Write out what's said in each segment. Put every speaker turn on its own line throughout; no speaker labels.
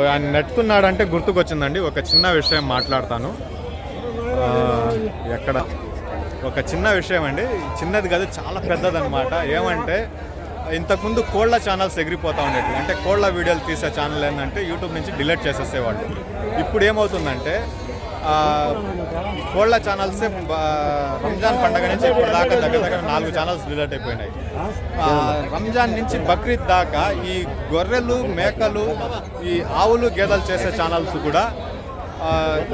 ఆయన నెట్టుకున్నాడంటే గుర్తుకొచ్చిందండి. ఒక చిన్న విషయం మాట్లాడతాను. ఎక్కడ? ఒక చిన్న విషయం అండి. చిన్నది కాదు చాలా పెద్దది అనమాట ఏమంటే ఇంతకుముందు కోళ్ళ ఛానల్స్ ఎగిరిపోతూ ఉండేవి అంటే కోళ్ళ వీడియోలు తీసే ఛానల్ ఏంటంటే యూట్యూబ్ నుంచి డిలీట్ చేసేసేవాళ్ళు. ఇప్పుడు ఏమవుతుందంటే కోళ్ళ కోళ్ళ ఛానల్స్ రంజాన్ పండగ నుంచి ఇప్పటిదాకా దాకా దగ్గర దగ్గర నాలుగు ఛానల్స్ డిలీట్ అయిపోయినాయి. రంజాన్ నుంచి బక్రీద్ దాకా ఈ గొర్రెలు మేకలు ఈ ఆవులు గేదెలు చేసే ఛానల్స్ కూడా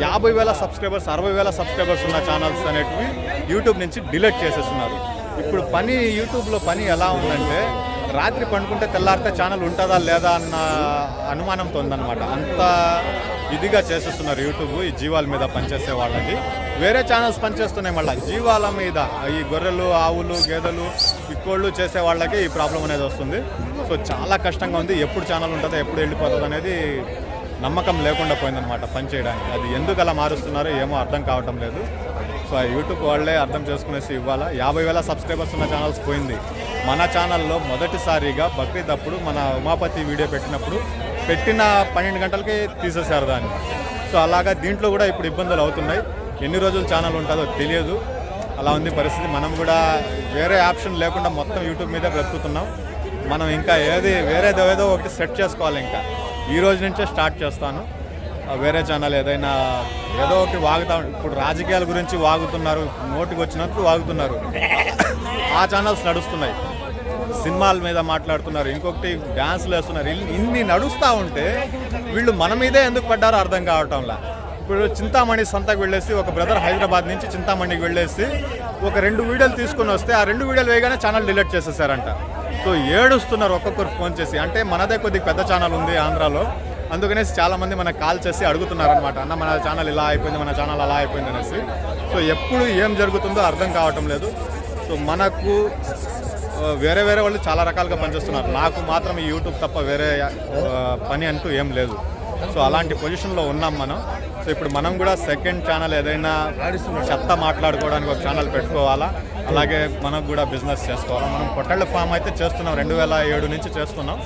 యాభై వేల సబ్స్క్రైబర్స్ అరవై వేల సబ్స్క్రైబర్స్ ఉన్న ఛానల్స్ అనేటివి యూట్యూబ్ నుంచి డిలీట్ చేసేస్తున్నారు. ఇప్పుడు పని యూట్యూబ్లో పని ఎలా ఉందంటే రాత్రి పండుకుంటే తెల్లారితే ఛానల్ ఉంటుందా లేదా అన్న అనుమానంతో ఉందన్నమాట. అంత ఇదిగా చేసేస్తున్నారు యూట్యూబ్. ఈ జీవాల మీద పనిచేసే వాళ్ళకి. వేరే ఛానల్స్ పనిచేస్తున్నాయి మళ్ళీ. జీవాల మీద ఈ గొర్రెలు ఆవులు గేదెలు ఇక్కోళ్ళు చేసే వాళ్ళకి ఈ ప్రాబ్లం అనేది వస్తుంది. సో చాలా కష్టంగా ఉంది. ఎప్పుడు ఛానల్ ఉంటుందో ఎప్పుడు వెళ్ళిపోతుంది అనేది నమ్మకం లేకుండా పోయిందనమాట పని చేయడానికి. అది ఎందుకు అలా మారుస్తున్నారో ఏమో అర్థం కావటం లేదు. సో ఆ యూట్యూబ్ వాళ్ళే అర్థం చేసుకునేసి ఇవ్వాలా? యాభై వేల సబ్స్క్రైబర్స్ ఉన్న ఛానల్స్ పోయింది. మన ఛానల్లో మొదటిసారిగా బక్రీద్ అప్పుడు మన ఉమాపతి వీడియో పెట్టినప్పుడు పెట్టిన పన్నెండు గంటలకి తీసేశారు దాన్ని. సో అలాగా దీంట్లో కూడా ఇప్పుడు ఇబ్బందులు అవుతున్నాయి. ఎన్ని రోజులు ఛానల్ ఉంటుందో తెలియదు. అలా ఉంది పరిస్థితి. మనం కూడా వేరే ఆప్షన్ లేకుండా మొత్తం యూట్యూబ్ మీదే బ్రతుకుతున్నాం. మనం ఇంకా ఏది వేరేదో ఏదో ఒకటి సెట్ చేసుకోవాలి ఇంకా. ఈ రోజు నుంచే స్టార్ట్ చేస్తాను. వేరే ఛానల్ ఏదైనా ఏదో ఒకటి వాగుతా ఇప్పుడు రాజకీయాల గురించి వాగుతున్నారు నోటికి వచ్చినట్లు వాగుతున్నారు. ఆ ఛానల్స్ నడుస్తున్నాయి. సినిమాల మీద మాట్లాడుతున్నారు. ఇంకొకటి డ్యాన్స్లు వేస్తున్నారు. ఇన్ని- ఇన్ని నడుస్తూ ఉంటే వీళ్ళు మన మీదే ఎందుకు పడ్డారో అర్థం కావటంలా. ఇప్పుడు చింతామణి సంతకు వెళ్ళేసి ఒక బ్రదర్ హైదరాబాద్ నుంచి చింతామణికి వెళ్ళేసి ఒక రెండు వీడియోలు తీసుకొని వస్తే ఆ రెండు వీడియోలు వేయగానే ఛానల్ డిలీట్ చేసేసారంట. సో ఏడుస్తున్నారు ఒక్కొక్కరు ఫోన్ చేసి. అంటే మనదే కొద్దిగా పెద్ద ఛానల్ ఉంది ఆంధ్రాలో. అందుకనేసి చాలామంది మనకు కాల్ చేసి అడుగుతున్నారనమాట అన్న మన ఛానల్ ఇలా అయిపోయింది మన ఛానల్ అలా అయిపోయింది అనేసి. సో ఎప్పుడు ఏం జరుగుతుందో అర్థం కావటం లేదు. సో మనకు వేరే వేరే వాళ్ళు చాలా రకాలుగా పనిచేస్తున్నారు. నాకు మాత్రం ఈ యూట్యూబ్ తప్ప వేరే పని అంటూ ఏం లేదు. సో అలాంటి పొజిషన్లో ఉన్నాం మనం. సో ఇప్పుడు మనం కూడా సెకండ్ ఛానల్ ఏదైనా చెత్త మాట్లాడుకోవడానికి ఒక ఛానల్ పెట్టుకోవాలా? అలాగే మనకు కూడా బిజినెస్ చేసుకోవాలా? మనం పొట్టళ్ళ ఫామ్ అయితే చేస్తున్నాం. రెండు వేల ఏడు నుంచి చేస్తున్నాం.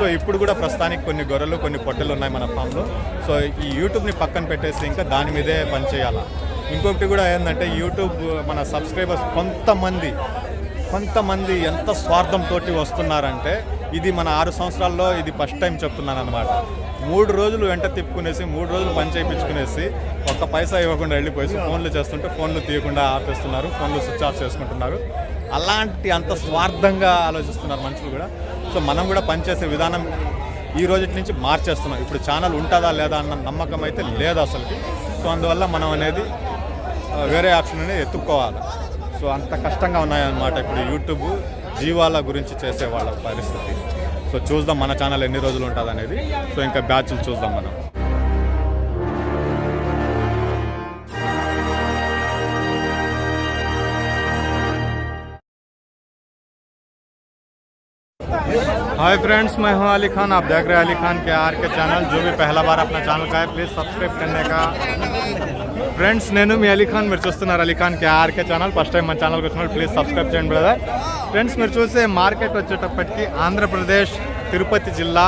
సో ఇప్పుడు కూడా ప్రస్తుతానికి కొన్ని గొర్రెలు కొన్ని పొట్టెలు ఉన్నాయి మన ఫామ్లో సో ఈ యూట్యూబ్ని పక్కన పెట్టేసి ఇంకా దాని మీదే పని చేయాలా? ఇంకొకటి కూడా ఏంటంటే యూట్యూబ్ మన సబ్స్క్రైబర్స్ కొంతమంది కొంతమంది ఎంత స్వార్థంతో వస్తున్నారంటే ఇది మన ఆరు సంవత్సరాల్లో ఇది ఫస్ట్ టైం చెప్తున్నాను అనమాట మూడు రోజులు వెంట తిప్పుకునేసి మూడు రోజులు పని చేయించుకునేసి ఒక్క పైసా ఇవ్వకుండా వెళ్ళిపోయి ఫోన్లు చేస్తుంటే ఫోన్లు తీయకుండా ఆపేస్తున్నారు ఫోన్లు స్విచ్ ఆఫ్ చేసుకుంటున్నారు. అలాంటి అంత స్వార్థంగా ఆలోచిస్తున్నారు మనుషులు కూడా. సో మనం కూడా పనిచేసే విధానం ఈ రోజు నుంచి మార్చేస్తున్నాం. ఇప్పుడు ఛానల్ ఉంటుందా లేదా అన్న నమ్మకం అయితే లేదు అసలుకి. సో అందువల్ల మనం అనేది వేరే ఆప్షన్ అనేది ఎత్తుక్కోవాలి. సో అంత కష్టంగా ఉన్నాయన్నమాట ఇప్పుడు యూట్యూబ్ జీవాల గురించి చేసే వాళ్ళ పరిస్థితి సో చూద్దాం మన ఛానల్ ఎన్ని రోజులు ఉంటుంది అనేది సో ఇంకా బ్యాచ్లు చూద్దాం మనం हाय फ्रेंड्स मैं हूं अली खान आप देख रहे हैं अली खान के आर के चैनल जो भी पहला बार अपना चैनल का है प्लीज़ सब्सक्राइब करने का ఫ్రెండ్స్ నేను మీ అలీఖాన్ మీరు చూస్తున్నారు Ali Khan K RK channel. First time మన ఛానల్కి వచ్చిన ప్లీజ్ సబ్స్క్రైబ్ చేయండి బ్రదర్ ఫ్రెండ్స్ మీరు చూసే మార్కెట్ వచ్చేటప్పటికి ఆంధ్రప్రదేశ్ తిరుపతి జిల్లా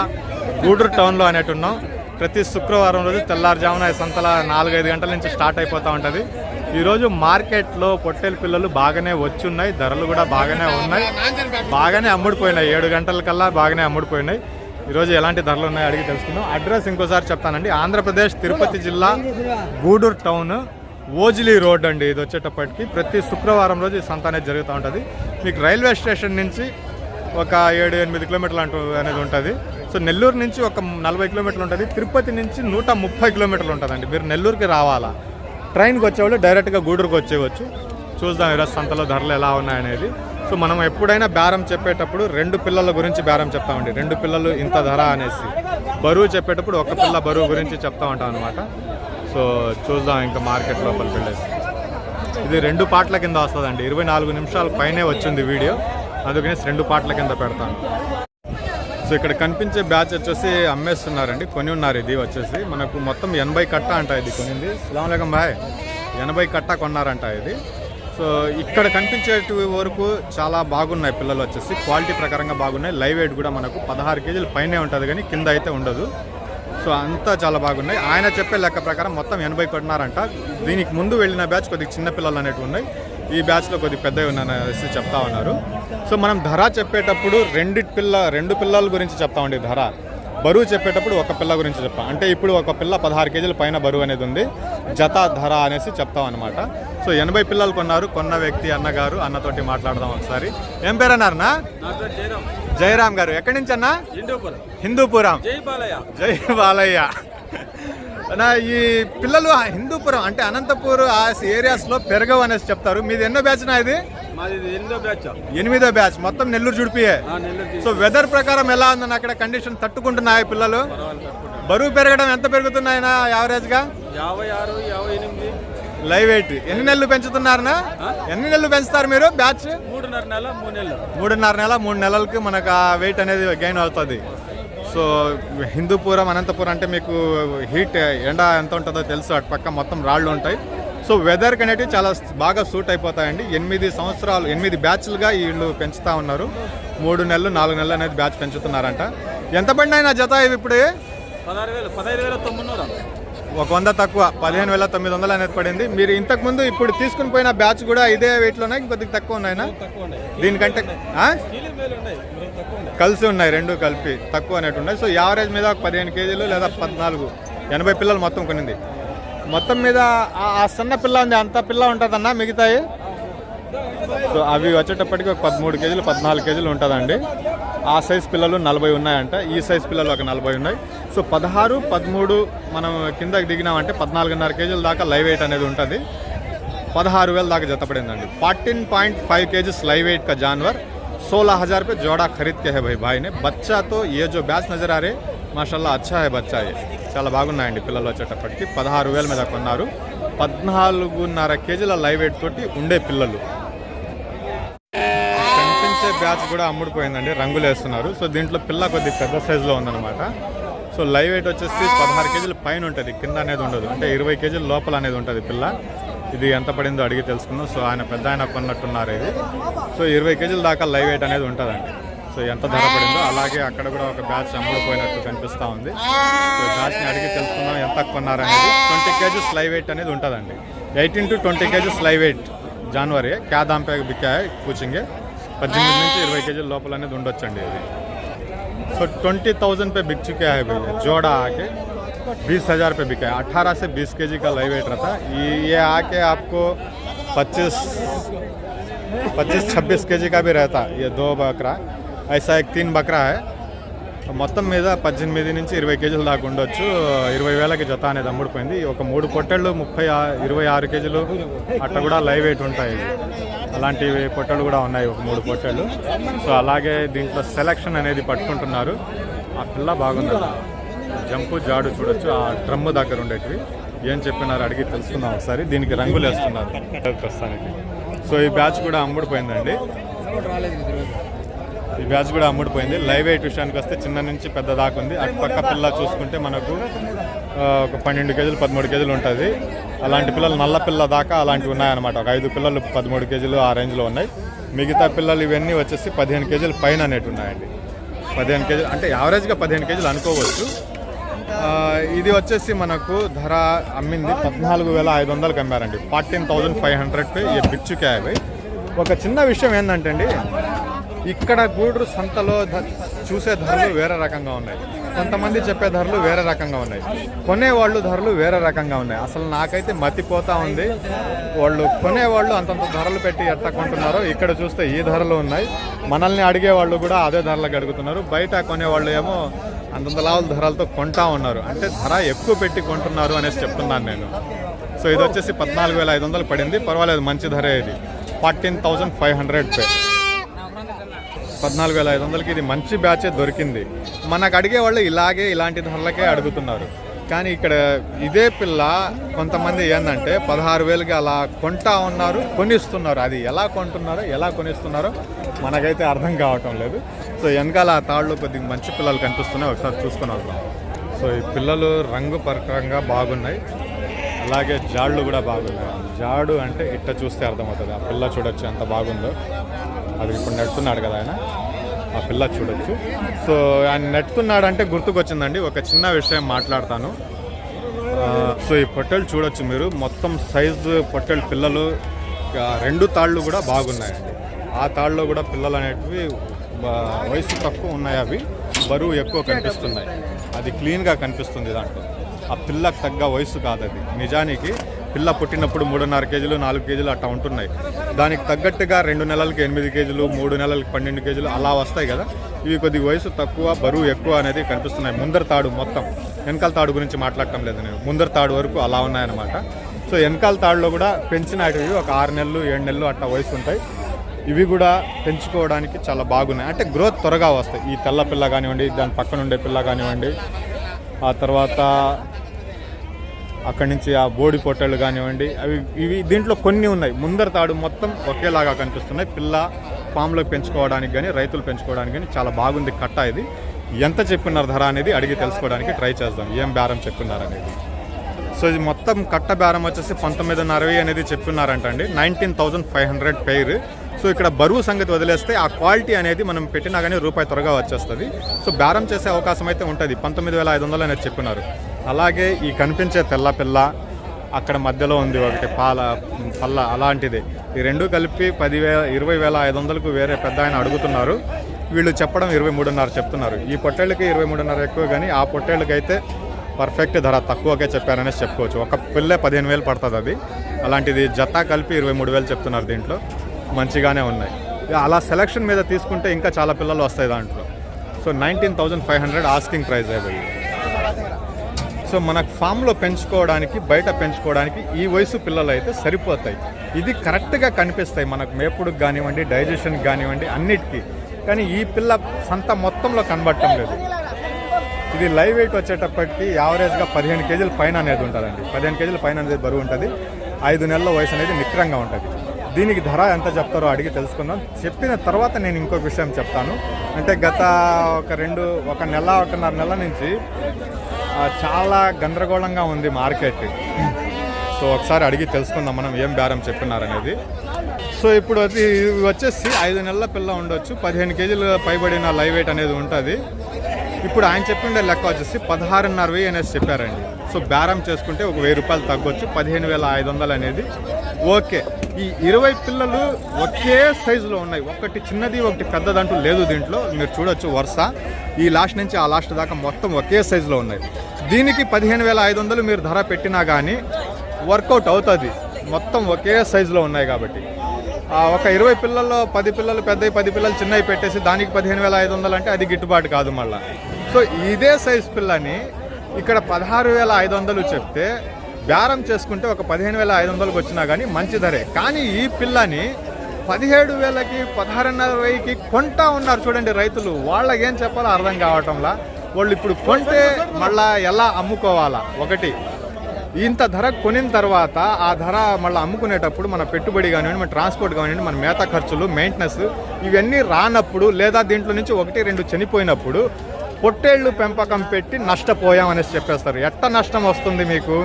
గూడూరు టౌన్లో అనేటు ఉన్నాం ప్రతి శుక్రవారం రోజు తెల్లారుజామున సంతల నాలుగైదు గంటల నుంచి స్టార్ట్ అయిపోతూ ఉంటుంది. ఈరోజు మార్కెట్లో పొట్టేలు పిల్లలు బాగానే వచ్చి ఉన్నాయి ధరలు కూడా బాగానే ఉన్నాయి. బాగానే అమ్ముడిపోయినాయి. ఏడు గంటల కల్లా బాగానే అమ్ముడిపోయినాయి. ఈరోజు ఎలాంటి ధరలు ఉన్నాయో అడిగి తెలుసుకుందాం. అడ్రస్ ఇంకోసారి చెప్తానండి. ఆంధ్రప్రదేశ్ తిరుపతి జిల్లా గూడూరు టౌన్ ఓజిలీ రోడ్ అండి. ఇది వచ్చేటప్పటికి ప్రతి శుక్రవారం రోజు ఈ సంత అనేది జరుగుతూ ఉంటుంది. మీకు రైల్వే స్టేషన్ నుంచి ఒక ఏడు ఎనిమిది కిలోమీటర్లు అంటూ అనేది ఉంటుంది. సో నెల్లూరు నుంచి ఒక నలభై కిలోమీటర్లు ఉంటుంది. తిరుపతి నుంచి నూట ముప్పై కిలోమీటర్లు ఉంటుందండి. మీరు నెల్లూరుకి రావాలా? ట్రైన్కి వచ్చేవాళ్ళు డైరెక్ట్గా గూడూరుకి వచ్చేవచ్చు చూద్దాం ఈరోజు సంతలో ధరలు ఎలా ఉన్నాయనేది. సో మనం ఎప్పుడైనా బేరం చెప్పేటప్పుడు రెండు పిల్లల గురించి బేరం చెప్తామండి. రెండు పిల్లలు ఇంత ధర అనేసి. బరువు చెప్పేటప్పుడు ఒక పిల్ల బరువు గురించి చెప్తా ఉంటాం అనమాట సో చూద్దాం ఇంకా మార్కెట్ లోపలికి వెళ్ళేసి. ఇది రెండు పాటల కింద వస్తుందండి. ఇరవై నాలుగు నిమిషాల పైనే వచ్చింది వీడియో. అందుకని రెండు పాటల కింద పెడతాను. సో ఇక్కడ కనిపించే బ్యాచ్ వచ్చేసి అమ్మేస్తున్నారండి. కొని ఉన్నారు ఇది వచ్చేసి. మనకు మొత్తం ఎనభై కట్ట అంట ఇది కొనింది. అస్సలం బాయ్. ఎనభై కట్ట కొన్నారంట ఇది. సో ఇక్కడ కనిపించేటి వరకు చాలా బాగున్నాయి పిల్లలు వచ్చేసి. క్వాలిటీ ప్రకారంగా బాగున్నాయి. లైవ్ వెయిట్ కూడా మనకు పదహారు కేజీలు పైనే ఉంటుంది కానీ కింద అయితే ఉండదు. సో అంతా చాలా బాగున్నాయి. ఆయన చెప్పే లెక్క ప్రకారం మొత్తం ఎనభై కొట్టినారంట. దీనికి ముందు వెళ్ళిన బ్యాచ్ కొద్దిగా చిన్న పిల్లలు అనేవి ఉన్నాయి. ఈ బ్యాచ్లో కొద్దిగా పెద్దవి ఉన్నాయనేసి చెప్తా ఉన్నారు. సో మనం ధర చెప్పేటప్పుడు రెండు పిల్ల రెండు పిల్లల గురించి చెప్తామండి ధర. బరువు చెప్పేటప్పుడు ఒక పిల్ల గురించి చెప్తాం అంటే ఇప్పుడు ఒక పిల్ల పదహారు కేజీల పైన బరువు అనేది ఉంది. జత ధర అనేసి చెప్తాం అనమాట సో ఎనభై పిల్లలు కొన్నారు. కొన్న వ్యక్తి అన్నగారు అన్నతోటి మాట్లాడదాం ఒకసారి. ఏం పేరు అన్నారనా జయరామ్ గారు. ఎక్కడి నుంచి అన్నా? హిందూపురం.
జై బాలయ్య.
అన్నా ఈ పిల్లలు ఆ హిందూపురం అంటే అనంతపూర్ ఆ ఏరియాస్లో పెరగవు అనేసి చెప్తారు. మీది ఎన్నో బ్యాచ్ నా ఇది?
మాది ఇది ఎనిమిదో బ్యాచ్.
మొత్తం నెల్లూరు జుడిపియే సో వెదర్ ప్రకారం ఎలా ఉందన్న అక్కడ కండిషన్ తట్టుకుంటున్నాయి పిల్లలు? బరువు పెరగడం ఎంత పెరుగుతున్నాయన
యావరేజ్గా?
లైవ్ వెయిట్ ఎన్ని నెలలు పెంచుతున్నారనా ఎన్ని నెలలు పెంచుతారు మీరు బ్యాచ్?
మూడున్నర నెల మూడు నెలలు.
మూడున్నర నెల మూడు నెలలకి మనకు ఆ వెయిట్ అనేది గెయిన్ అవుతుంది. సో హిందూపురం అనంతపురం అంటే మీకు హీట్ ఎండ ఎంత ఉంటుందో తెలుసు. అటు పక్క మొత్తం రాళ్ళు ఉంటాయి. సో వెదర్కి అనేటివి చాలా బాగా సూట్ అయిపోతాయండి. ఎనిమిది సంవత్సరాలు ఎనిమిది బ్యాచ్లుగా వీళ్ళు పెంచుతా ఉన్నారు. మూడు నెలలు నాలుగు నెలలు అనేది బ్యాచ్ పెంచుతున్నారంట. ఎంత పడినాయి జత ఇవి ఇప్పుడే?
పదహారు వేలు పదహైదు వేల తొమ్మిదిన్నర
ఒక వంద తక్కువ పదిహేను వేల తొమ్మిది వందలు అనేది పడింది. మీరు ఇంతకుముందు ఇప్పుడు తీసుకుని పోయిన బ్యాచ్ కూడా ఇదే వెయిట్లోనే కొద్దిగా తక్కువ ఉన్నాయినా? దీనికంటే కలిసి ఉన్నాయి రెండు కలిపి తక్కువ అనేటు ఉన్నాయి. సో యావరేజ్ మీద ఒక పదిహేను కేజీలు లేదా పద్నాలుగు ఎనభై పిల్లలు మొత్తం కొనింది. మొత్తం మీద ఆ- ఆ సన్న పిల్ల ఉంది అంత పిల్ల ఉంటుందన్నా మిగతాయి? సో అవి వచ్చేటప్పటికి ఒక పదమూడు కేజీలు పద్నాలుగు కేజీలు ఉంటుందండి ఆ సైజ్ పిల్లలు నలభై ఉన్నాయంట ఈ సైజ్ పిల్లలు ఒక నలభై ఉన్నాయి సో పదహారు పదమూడు మనం కిందకి దిగినామంటే పద్నాలుగున్నర కేజీల దాకా లైవ్ వెయిట్ అనేది ఉంటుంది पदहार वेल दाका जता पड़ेंगे फोर्टीन पॉइंट फाइव के जी स्लाई वेट का जानवर सोलह हज़ार पे जोड़ा खरीद के है भाई भाई ने बच्चा तो ये जो बैच नज़र आ रहे మాషల్లా అచ్చా హై బచ్చా ये చాలా బాగున్నాయండి పిల్లలు వచ్చేటప్పటికి పదహారు వేల మీద కొన్నారు పద్నాలుగున్నర కేజీల లైవ్ వెయిట్ తోటి ఉండే పిల్లలు కనిపించే బ్యాచ్ కూడా అమ్ముడిపోయిందండి. రంగులు వేస్తున్నారు. సో దీంట్లో పిల్ల కొద్ది పెద్ద సైజులో ఉందన్నమాట. సో లైవ్ వెయిట్ వచ్చేసి పదహారు కేజీల పైన ఉంటుంది. కింద అనేది ఉండదు. అంటే ఇరవై కేజీల లోపల అనేది ఉంటుంది పిల్ల. ఇది ఎంత పడిందో అడిగి తెలుసుకుందాం. సో ఆయన పెద్ద ఆయన కొన్నట్టున్నారు ఇది. సో ఇరవై కేజీల దాకా లైవ్ వెయిట్ అనేది ఉంటుందండి. సో ఎంత ధర పడిందో అలాగే అక్కడ కూడా ఒక బ్యాచ్ అమ్ముడుపోయినట్టు కనిపిస్తూ ఉంది. సో బ్యాచ్ని అడిగి తెలుసుకుందాం ఎంత కొన్నారనేది ట్వంటీ కేజీస్ లైవ్ వెయిట్ అనేది ఉంటుందండి. Eighteen to twenty KGs live weight. January క్యా దాం పే బిక్కా పద్దెనిమిది నుంచి ఇరవై కేజీల లోపల అనేది ఉండొచ్చండి ఇది సో ट्वेंटी थाउजेंड पे बिक चुका है भैया जोड़ा आके बीस हज़ार पे बिका है अट्ठारह से बीस के जी का लाइव वेट रहता है ये ये आके आपको पच्चीस पच्चीस छब्बीस के जी का भी रहता है ये दो बकरा ऐसा एक तीन बकरा है మొత్తం మీద పద్దెనిమిది నుంచి ఇరవై కేజీల దాకా ఉండొచ్చు ఇరవై వేలకి జత అనేది అమ్ముడుపోయింది ఒక మూడు పొట్టెళ్ళు ముప్పై ఆ- ఇరవై ఆరు కేజీలు అట్లా కూడా లైవ్ వెయిట్ ఉంటాయి అలాంటివి పొట్టలు కూడా ఉన్నాయి ఒక మూడు పొట్టలు సో అలాగే దీంట్లో సెలక్షన్ అనేది పట్టుకుంటున్నారు. ఆ పిల్ల బాగుంది జంపు జాడు చూడొచ్చు. ఆ డ్రమ్ము దగ్గర ఉండేటివి. ఏం చెప్పినారు అడిగి తెలుసుకుందాం ఒకసారి. దీనికి రంగులు వేస్తున్నారు. ప్రస్తుతానికి. సో ఈ బ్యాచ్ కూడా అమ్ముడిపోయిందండి. ఈ బ్యాచ్ కూడా అమ్ముడిపోయింది. లైవ్ వెయిట్ విషయానికి వస్తే చిన్న నుంచి పెద్ద దాకా ఉంది. అటు పక్క పిల్ల చూసుకుంటే మనకు ఒక పన్నెండు కేజీలు పదమూడు కేజీలు ఉంటుంది. అలాంటి పిల్లలు నల్ల పిల్ల దాకా అలాంటివి ఉన్నాయన్నమాట. ఒక ఐదు పిల్లలు పదమూడు కేజీలు ఆ రేంజ్లో ఉన్నాయి. మిగతా పిల్లలు ఇవన్నీ వచ్చేసి పదిహేను కేజీలు పైన అనేటి ఉన్నాయండి. పదిహేను కేజీలు అంటే యావరేజ్గా పదిహేను కేజీలు అనుకోవచ్చు. ఇది వచ్చేసి మనకు ధర అమ్మింది పద్నాలుగు వేల ఐదు వందలకి అమ్మారండి. ఫార్టీన్ థౌజండ్ ఫైవ్ హండ్రెడ్ పే ఈ బిచ్చుకే అవి ఒక చిన్న విషయం ఏంటంటే అండి ఇక్కడ గూడూరు సంతలో చూసే ధరలు వేరే రకంగా ఉన్నాయి. కొంతమంది చెప్పే ధరలు వేరే రకంగా ఉన్నాయి. కొనేవాళ్ళు ధరలు వేరే రకంగా ఉన్నాయి. అసలు నాకైతే మతిపోతా ఉంది. వాళ్ళు కొనేవాళ్ళు అంతంత ధరలు పెట్టి ఎట్లా కొంటున్నారో ఇక్కడ చూస్తే ఈ ధరలు ఉన్నాయి. మనల్ని అడిగే వాళ్ళు కూడా అదే ధరలకు అడుగుతున్నారు. బయట కొనేవాళ్ళు ఏమో అంతంత లావుల ధరలతో కొంటా ఉన్నారు. అంటే ధర ఎక్కువ పెట్టి కొంటున్నారు అనేసి చెప్తున్నాను నేను. సో ఇది వచ్చేసి పద్నాలుగు వేల ఐదు వందలు పడింది. పర్వాలేదు మంచి ధర ఇది. ఫార్టీన్ థౌజండ్ ఫైవ్ హండ్రెడ్ పే. పద్నాలుగు వేల ఐదు వందలకి ఇది మంచి బ్యాచే దొరికింది. మనకు అడిగే వాళ్ళు ఇలాగే ఇలాంటి ధరలకే అడుగుతున్నారు. కానీ ఇక్కడ ఇదే పిల్ల కొంతమంది ఏంటంటే పదహారు వేలకి అలా కొంటా ఉన్నారు కొనిస్తున్నారు. అది ఎలా కొంటున్నారో ఎలా కొనిస్తున్నారో మనకైతే అర్థం కావటం లేదు. సో వెనకాల ఆ తాళ్ళు కొద్దిగా మంచి పిల్లలు కనిపిస్తున్నాయి. ఒకసారి చూసుకొని వద్దాం. సో ఈ పిల్లలు రంగు పరకంగా బాగున్నాయి. అలాగే జాళ్ళు కూడా బాగున్నాయి. జాడు అంటే ఇట్ట చూస్తే అర్థమవుతుంది. ఆ పిల్ల చూడొచ్చు ఎంత బాగుందో. అది ఇప్పుడు నెడుతున్నాడు కదా ఆయన. ఆ పిల్ల చూడొచ్చు. సో ఆయన నెట్టుతున్నాడంటే గుర్తుకొచ్చిందండి. ఒక చిన్న విషయం మాట్లాడతాను. సో ఈ పొట్టెలు చూడొచ్చు మీరు. మొత్తం సైజు పొట్టెలు పిల్లలు రెండు తాళ్ళు కూడా బాగున్నాయండి. ఆ తాళ్ళలో కూడా పిల్లలు అనేటివి వయసు తక్కువ ఉన్నాయి అవి. బరువు ఎక్కువ కనిపిస్తున్నాయి. అది క్లీన్గా కనిపిస్తుంది దాంట్లో. ఆ పిల్లకు తగ్గ వయసు కాదు అది. నిజానికి పిల్ల పుట్టినప్పుడు మూడున్నర కేజీలు నాలుగు కేజీలు అట్లా ఉంటున్నాయి. దానికి తగ్గట్టుగా రెండు నెలలకి ఎనిమిది కేజీలు మూడు నెలలకి పన్నెండు కేజీలు అలా వస్తాయి కదా. ఇవి కొద్ది వయసు తక్కువ బరువు ఎక్కువ అనేది కనిపిస్తున్నాయి. ముందర తాడు మొత్తం. వెనకాల తాడు గురించి మాట్లాడటం లేదు నేను. ముందర తాడు వరకు అలా ఉన్నాయన్నమాట. సో వెనకాల తాడులో కూడా పెంచినటివి ఒక ఆరు నెలలు ఏడు నెలలు అట్లా వయసు ఉంటాయి. ఇవి కూడా పెంచుకోవడానికి చాలా బాగున్నాయి. అంటే గ్రోత్ త్వరగా వస్తాయి. ఈ తెల్ల పిల్ల కానివ్వండి దాని పక్కన ఉండే పిల్ల కానివ్వండి ఆ తర్వాత అక్కడి నుంచి ఆ బోడి పొట్టలు కానివ్వండి అవి ఇవి దీంట్లో కొన్ని ఉన్నాయి. ముందర తాడు మొత్తం ఒకేలాగా కనిపిస్తున్నాయి. పిల్ల ఫామ్లో పెంచుకోవడానికి కానీ రైతులు పెంచుకోవడానికి కానీ చాలా బాగుంది కట్ట ఇది. ఎంత చెప్పున్నారు ధర అనేది అడిగి తెలుసుకోవడానికి ట్రై చేద్దాం. ఏం బేరం చెప్పున్నారు అనేది. సో ఇది మొత్తం కట్ట బేరం వచ్చేసి పంతొమ్మిదిన్నర అరవై అనేది చెప్పున్నారంటండి nineteen thousand five hundred pair. So ఇక్కడ బరువు సంగతి వదిలేస్తే ఆ క్వాలిటీ అనేది మనం పెట్టినా కానీ రూపాయి త్వరగా వచ్చేస్తుంది. సో బేరం చేసే అవకాశం అయితే ఉంటుంది. పంతొమ్మిది వేల ఐదు వందలు అనేది చెప్పినారు. అలాగే ఈ కనిపించే తెల్ల పిల్ల అక్కడ మధ్యలో ఉంది ఒకటి పాల పల్ల అలాంటిది. ఈ రెండు కలిపి పదివేల ఇరవై వేల ఐదు వందలకు వేరే పెద్ద ఆయన అడుగుతున్నారు. వీళ్ళు చెప్పడం ఇరవై మూడున్నర చెప్తున్నారు. ఈ పొట్టేళ్ళకి ఇరవై మూడున్నర ఎక్కువ కానీ ఆ పొట్టేళ్ళకి అయితే పర్ఫెక్ట్ ధర తక్కువకే చెప్పారనేసి చెప్పుకోవచ్చు. ఒక పిల్లే పదిహేను వేలు పడుతుంది అది. అలాంటిది జత కలిపి ఇరవై మూడు వేలు చెప్తున్నారు దీంట్లో. మంచిగానే ఉన్నాయి. ఇక అలా సెలక్షన్ మీద తీసుకుంటే ఇంకా చాలా పిల్లలు వస్తాయి దాంట్లో. So nineteen thousand five hundred asking price అయిపోయి సో మనకు ఫామ్లో పెంచుకోవడానికి బయట పెంచుకోవడానికి ఈ వయసు పిల్లలు అయితే సరిపోతాయి. ఇది కరెక్ట్గా కనిపిస్తాయి మనకు మేపుడుకు కానివ్వండి డైజెషన్కి కానివ్వండి అన్నిటికీ. కానీ ఈ పిల్ల సంత మొత్తంలో కనబడటం లేదు. ఇది లైవ్ వెయిట్ వచ్చేటప్పటికి యావరేజ్గా పదిహేను కేజీల పైన అనేది ఉంటుందండి. పదిహేను కేజీల పైన అనేది బరువు ఉంటుంది. ఐదు నెలల వయసు అనేది నిక్రంగా ఉంటుంది. దీనికి ధర ఎంత చెప్తారో అడిగి తెలుసుకుందాం. చెప్పిన తర్వాత నేను ఇంకొక విషయం చెప్తాను. అంటే గత ఒక రెండు ఒక నెల ఒకన్నర నెల నుంచి చాలా గందరగోళంగా ఉంది మార్కెట్. సో ఒకసారి అడిగి తెలుసుకుందాం మనం ఏం బేరం చెప్పినారనేది. సో ఇప్పుడు అది వచ్చేసి ఐదు నెలల పిల్ల ఉండొచ్చు. పదిహేను కేజీలు పైబడిన లైవ్ వెయిట్ అనేది ఉంటుంది. ఇప్పుడు ఆయన చెప్పిండే లెక్క వచ్చేసి పదహారున్నర వెయ్యి అనేసి చెప్పారండి. సో బేరం చేసుకుంటే ఒక వెయ్యి రూపాయలు తగ్గొచ్చు. పదిహేను వేల ఐదు వందలు అనేది ఓకే. ఈ ఇరవై పిల్లలు ఒకే సైజులో ఉన్నాయి. ఒకటి చిన్నది ఒకటి పెద్దదంటూ లేదు దీంట్లో. మీరు చూడొచ్చు వరుస. ఈ లాస్ట్ నుంచి ఆ లాస్ట్ దాకా మొత్తం ఒకే సైజులో ఉన్నాయి. దీనికి పదిహేను వేల ఐదు వందలు మీరు ధర పెట్టినా కానీ వర్కౌట్ అవుతుంది. మొత్తం ఒకే సైజులో ఉన్నాయి కాబట్టి. ఒక ఇరవై పిల్లల్లో పది పిల్లలు పెద్దవి పది పిల్లలు చిన్నవి పెట్టేసి దానికి పదిహేను వేల ఐదు వందలు అంటే అది గిట్టుబాటు కాదు మళ్ళీ. సో ఇదే సైజ్ పిల్లని ఇక్కడ పదహారు వేల ఐదు వందలు చెప్తే బేరం చేసుకుంటే ఒక పదిహేను వేల ఐదు వందలకు వచ్చినా కానీ మంచి ధరే. కానీ ఈ పిల్లని పదిహేడు వేలకి పదహారున్నర వెయ్యికి కొంటా ఉన్నారు చూడండి రైతులు. వాళ్ళకి ఏం చెప్పాలో అర్థం కావటంలా. వాళ్ళు ఇప్పుడు కొంటే మళ్ళా ఎలా అమ్ముకోవాలా? ఒకటి ఇంత ధర కొనిన తర్వాత ఆ ధర మళ్ళీ అమ్ముకునేటప్పుడు మన పెట్టుబడి కానివ్వండి మన ట్రాన్స్పోర్ట్ కానివ్వండి మన మేత ఖర్చులు మెయింటెనెన్స్ ఇవన్నీ రానప్పుడు లేదా దీంట్లో నుంచి ఒకటి రెండు చనిపోయినప్పుడు పొట్టేళ్ళు పెంపకం పెట్టి నష్టపోయామనేసి చెప్పేస్తారు. ఎట్ట నష్టం వస్తుంది మీకు?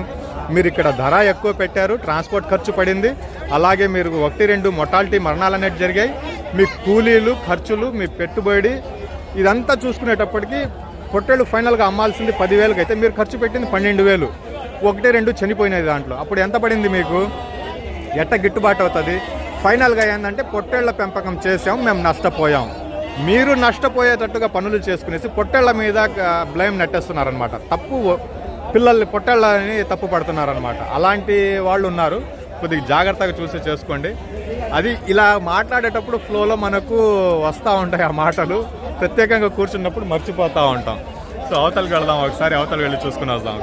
మీరు ఇక్కడ ధర ఎక్కువ పెట్టారు ట్రాన్స్పోర్ట్ ఖర్చు పడింది. అలాగే మీరు ఒకటి రెండు మొటాలిటీ మరణాలు అనేవి జరిగాయి. మీ కూలీలు ఖర్చులు మీ పెట్టుబడి ఇదంతా చూసుకునేటప్పటికి పొట్టేళ్ళు ఫైనల్గా అమ్మాల్సింది పదివేలకు అయితే మీరు ఖర్చు పెట్టింది పన్నెండు వేలు ఒకటి రెండు చనిపోయినాయి దాంట్లో. అప్పుడు ఎంత పడింది మీకు? ఎట్ట గిట్టుబాటు అవుతుంది? ఫైనల్గా ఏంటంటే పొట్టేళ్ళ పెంపకం చేసాం మేము నష్టపోయాం. మీరు నష్టపోయేటట్టుగా పనులు చేసుకునేసి పొట్టేళ్ళ మీద బ్లేమ్ నెట్టేస్తున్నారనమాట తప్పు పిల్లల్ని పొట్టేళ్ళని తప్పు పడుతున్నారనమాట అలాంటి వాళ్ళు ఉన్నారు. కొద్దిగా జాగ్రత్తగా చూసి చేసుకోండి. అది ఇలా మాట్లాడేటప్పుడు ఫ్లోలో మనకు వస్తూ ఉంటాయి ఆ మాటలు. ప్రత్యేకంగా కూర్చున్నప్పుడు మర్చిపోతూ ఉంటాం. సో అవతలకి వెళ్దాం ఒకసారి అవతల వెళ్ళి చూసుకుని వద్దాం.